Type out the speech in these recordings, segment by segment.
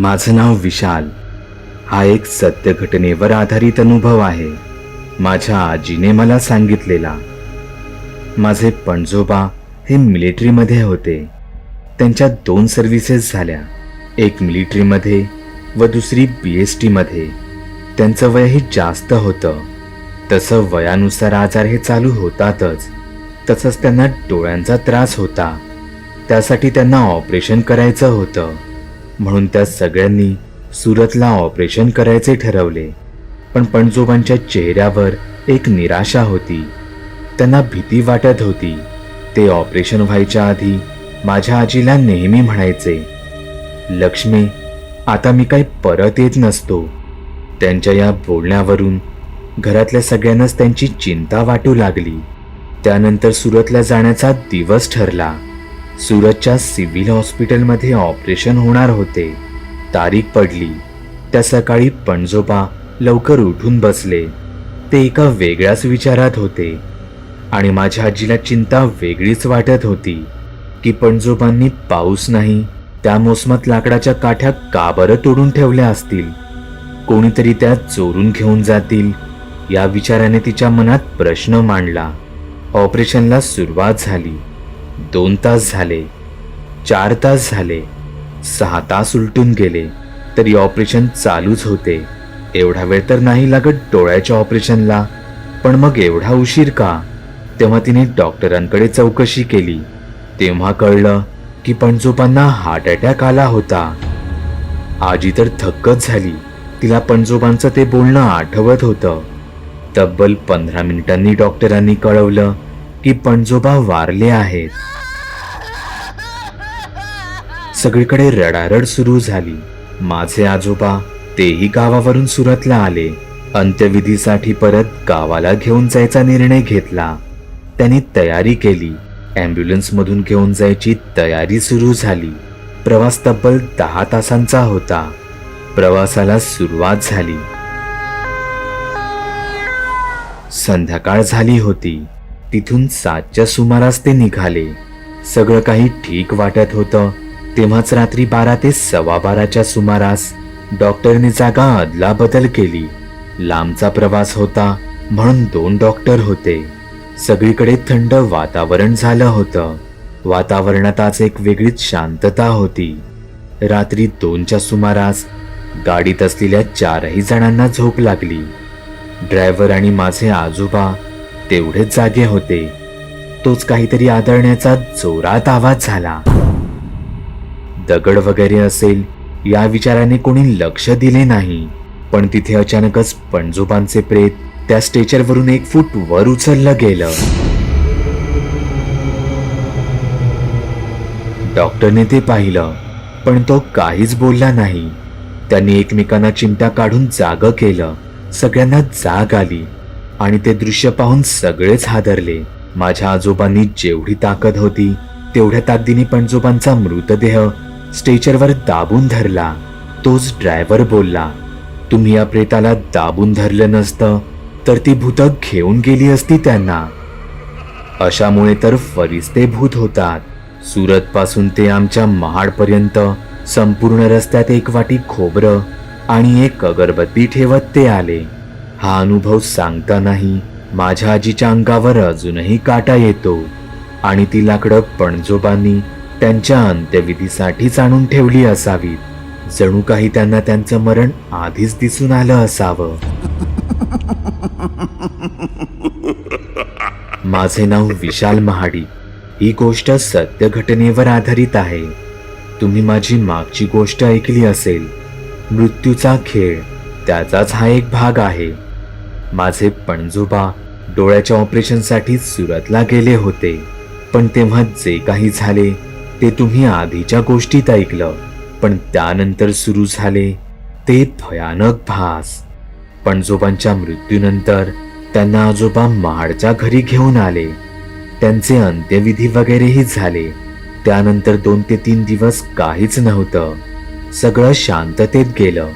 माझं नाव विशाल. हा एक सत्य घटनेवर आधारित अनुभव आहे. माझ्या आजीने मला सांगितलेला. माझे पणजोबा हे मिलिटरीमध्ये होते. त्यांच्या दोन सर्व्हिसेस झाल्या. एक मिलिटरीमध्ये व दुसरी बी एस टीमध्ये. त्यांचं वयही जास्त होतं. तसं वयानुसार आजार हे चालू होतातच. तसंच त्यांना डोळ्यांचा त्रास होता. त्यासाठी त्यांना ऑपरेशन करायचं होतं. म्हणून त्या सगळ्यांनी सुरतला ऑपरेशन करायचे ठरवले. पण पणजोबांच्या चेहऱ्यावर एक निराशा होती. त्यांना भीती वाटत होती. ते ऑपरेशन व्हायच्या आधी माझ्या आजीला नेहमी म्हणायचे लक्ष्मी आता मी काही परत येत नसतो. त्यांच्या या बोलण्यावरून घरातल्या सगळ्यांनाच त्यांची चिंता वाटू लागली. त्यानंतर सुरतला जाण्याचा दिवस ठरला. सुरतच्या सिव्हिल हॉस्पिटलमध्ये ऑपरेशन होणार होते. तारीख पडली. त्या सकाळी पणजोबा लवकर उठून बसले. ते एका वेगळ्याच विचारात होते. आणि माझ्या आजीला चिंता वेगळीच वाटत होती की पणजोबांनी पाऊस नाही त्या मोसमात लाकडाच्या काठ्या का बरं तोडून ठेवल्या असतील? कोणीतरी त्या चोरून घेऊन जातील? या विचाराने तिच्या मनात प्रश्न मांडला. ऑपरेशनला सुरुवात झाली. दोन तास झाले. चार तास झाले. सहा तास उलटून गेले. तरी ऑपरेशन चालूच होते. एवढा वेळ तर नाही लागत डोळ्याच्या ऑपरेशनला. पण मग एवढा उशीर का? तेव्हा तिने डॉक्टरांकडे चौकशी केली. तेव्हा कळलं की पणजोबांना हार्ट अटॅक आला होता. आजी तर थक्कच झाली. तिला पणजोबांचं ते बोलणं आठवत होतं. तब्बल पंधरा मिनिटांनी डॉक्टरांनी कळवलं की पणजोबा वारले आहेत. सगळीकडे रडारड सुरू झाली. माझे आजोबा तेही गावावरून सुरतला आले. अंत्यविधीसाठी परत गावाला घेऊन जायचा निर्णय घेतला. त्यांनी तयारी केली. ॲम्ब्युलन्समधून घेऊन जायची तयारी सुरू झाली. प्रवास तब्बल दहा तासांचा होता. प्रवासाला सुरुवात झाली. संध्याकाळ झाली होती. तिथून सातच्या सुमारास ते निघाले. सगळं काही ठीक वाटत होतं. तेव्हाच रात्री बारा ते सव्वा बाराच्या सुमारास डॉक्टरने जागा अदलाबदल केली. लांबचा प्रवास होता म्हणून दोन डॉक्टर होते. सगळीकडे थंड वातावरण झालं होतं. वातावरणात आज एक वेगळीच शांतता होती. रात्री दोनच्या सुमारास गाडीत असलेल्या चारही जणांना झोप लागली. ड्रायव्हर आणि माझे आजोबा तेवढेच जागे होते. तोच काहीतरी आदळण्याचा जोरात आवाज झाला. दगड वगैरे असेल या विचाराने कोणी लक्ष दिले नाही. पण तिथे अचानकच पणजोबांचे प्रेत त्या स्टेचरवरून एक फूट वर उचललं गेलं. डॉक्टरने ते पाहिलं पण तो काहीच बोलला नाही. त्यांनी एकमेकांना चिमटा काढून जाग केलं. सगळ्यांना जाग आली आणि ते दृश्य पाहून सगळेच हादरले. माझ्या आजोबांनी जेवढी ताकद होती तेवढ्या ताकदीने पणजोबांचा मृतदेह स्टेचरवर दाबून धरला तोच ड्रायव्हर बोलला तुम्ही या प्रेताला दाबून धरलं नसतं तर ती भूतं घेऊन गेली असती त्यांना. अशामुळे तर फरिस्ते भूत होतात. सुरत पासून ते आमच्या महाडपर्यंत संपूर्ण रस्त्यात एक वाटी खोबरं आणि एक अगरबत्ती ठेवत ते आले. हा अनुभव सांगतानाही माझ्या आजीच्या अंगावर अजूनही काटा येतो आणि ती लाकडं पणजोबांनी त्यांच्या अंत्यविधीसाठीच आणून ठेवली असावीत जणू काही त्यांना त्यांचं मरण आधीच दिसून आलं असावं. माझे नाव विशाल महाडी. ही गोष्ट सत्य घटनेवर आधारित आहे. तुम्ही माझी मागची गोष्ट ऐकली असेल. मृत्यूचा खेळ त्याचाच हा एक भाग आहे. माझे पणजोबा डोळ्याच्या ऑपरेशनसाठी सुरतला गेले होते. पण तेव्हा जे काही झाले ते तुम्ही आधीच्या गोष्टीत ऐकलं पण त्यानंतर सुरू झाले ते भयानक भास. पणजोबांच्या मृत्यूनंतर त्यांना आजोबा महाडच्या घरी घेऊन आले. त्यांचे अंत्यविधी वगैरेही झाले. त्यानंतर दोन ते तीन दिवस काहीच नव्हतं. सगळं शांततेत गेलं.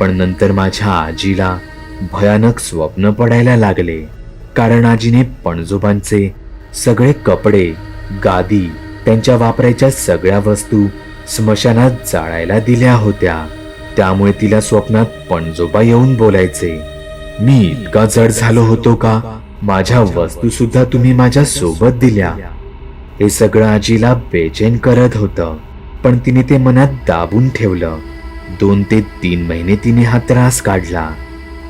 पण नंतर माझ्या आजीला भयानक स्वप्न पडायला लागले. कारण आजीने पणजोबांचे सगळे कपडे गादी त्यांच्या वापरायच्या सगळ्या वस्तू स्मशानात जाळायला दिल्या होत्या. त्यामुळे तिला स्वप्नात पणजोबा येऊन बोलायचे मी इतका जड झालो होतो का? माझ्या वस्तू सुद्धा तुम्ही माझ्या सोबत दिल्या. हे सगळं आजीला बेचैन करत होतं पण तिने ते मनात दाबून ठेवलं. दोन ते तीन महिने तिने हा त्रास काढला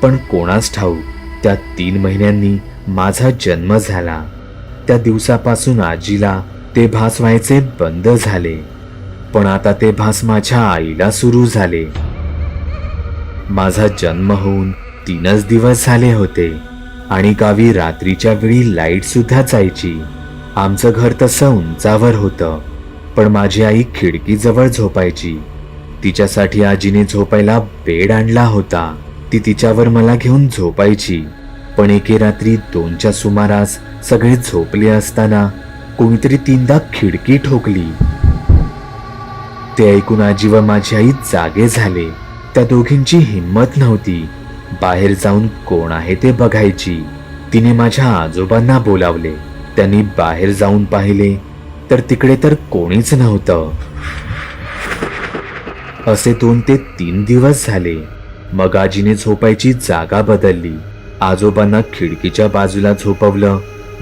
पण कोणास ठाऊक त्या तीन महिन्यांनी माझा जन्म झाला. त्या दिवसापासून आजीला ते भास व्हायचे बंद झाले. पण आता ते भास माझ्या आईला सुरू झाले. माझा जन्म होऊन तीनच दिवस झाले होते आणि गावी रात्रीच्या वेळी लाइट सुद्धा जायची. आमचं घर तसं उंचावर होतं पण माझी आई खिडकीजवळ झोपायची. तिच्यासाठी आजीने झोपायला बेड आणला होता. ती तिच्यावर मला घेऊन झोपायची. पण एके रात्री दोनच्या सुमारास सगळे झोपले असताना कोणीतरी तीनदा खिडकी ठोकली. ते ऐकून आजी व माझी आई जागे झाले. त्या दोघींची हिंमत नव्हती. बाहेर जाऊन कोण आहे ते बघायची. तिने माझ्या आजोबांना बोलावले. त्यांनी बाहेर जाऊन पाहिले तर तिकडे तर कोणीच नव्हतं. असे दोन ते तीन दिवस झाले. मग आजीने झोपायची जागा बदलली. आजोबांना खिडकीच्या बाजूला झोपवलं.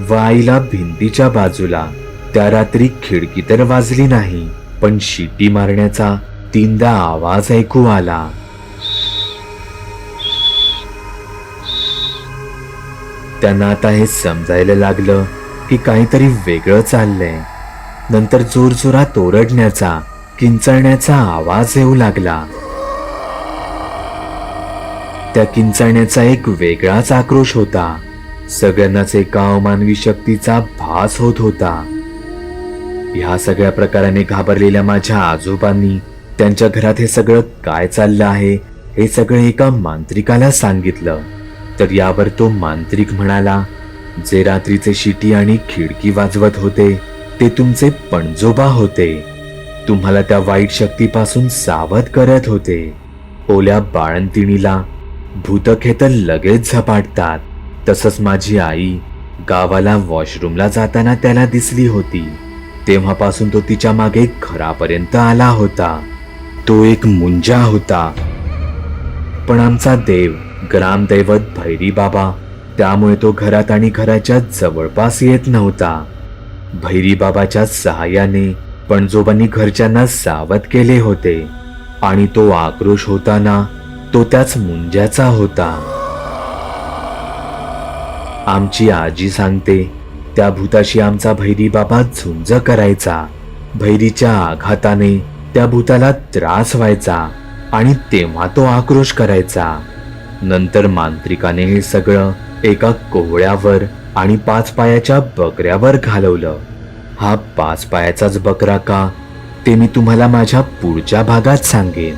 व आईला भिंतीच्या बाजूला. त्या रात्री खिडकी तर वाजली नाही पण शिटी मारण्याचा तीनदा आवाज ऐकू आला. त्यांना आता हे समजायला लागलं की काहीतरी वेगळं चाललंय. नंतर जोरजोरात ओरडण्याचा किंचळण्याचा आवाज येऊ लागला. त्या किंचळण्याचा एक वेगळाच आक्रोश होता. सगळ्यांनाच एका अमानवी शक्तीचा भास होत होता. ह्या सगळ्या प्रकाराने घाबरलेल्या माझ्या आजोबांनी त्यांच्या घरात हे सगळं काय चाललं आहे हे सगळं एका मांत्रिकाला सांगितलं. तर यावर तो मांत्रिक म्हणाला जे रात्रीचे शिटी आणि खिडकी वाजवत होते ते तुमचे पणजोबा होते. तुम्हाला त्या वाईट शक्तीपासून सावध करत होते. ओल्या बाळंतिणीला भूतखेत लगेच झपाटतात. तसंच माझी आई गावाला वॉशरूमला जाताना त्याला दिसली होती. तेव्हापासून तो तिच्यामागे घरापर्यंत आला होता. तो एक मुंजा होता. पण आमचा देव ग्रामदैवत भैरी बाबा त्यामुळे तो घरात आणि घराच्या जवळपास येत नव्हता. भैरी बाबाच्या सहाय्याने पणजोबांनी घरच्यांना सावध केले होते. आणि तो आक्रोश होताना तो त्याच मुंज्याचा होता. आमची आजी सांगते त्या भूताशी आमचा भैरी बाबा झुंज करायचा. भैरीच्या आघाताने त्या भूताला त्रास व्हायचा आणि तेव्हा तो आक्रोश करायचा. नंतर मांत्रिकाने हे सगळं एका कोहळ्यावर आणि पाच पायाच्या बकऱ्यावर घालवलं. हा पाच पायाचाच बकरा का? ते मी तुम्हाला माझ्या पुढच्या भागात सांगेन.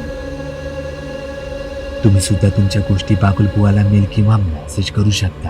तुम्ही सुद्धा तुमच्या गोष्टी बागुलबुवाला मेल किंवा मेसेज करू शकता.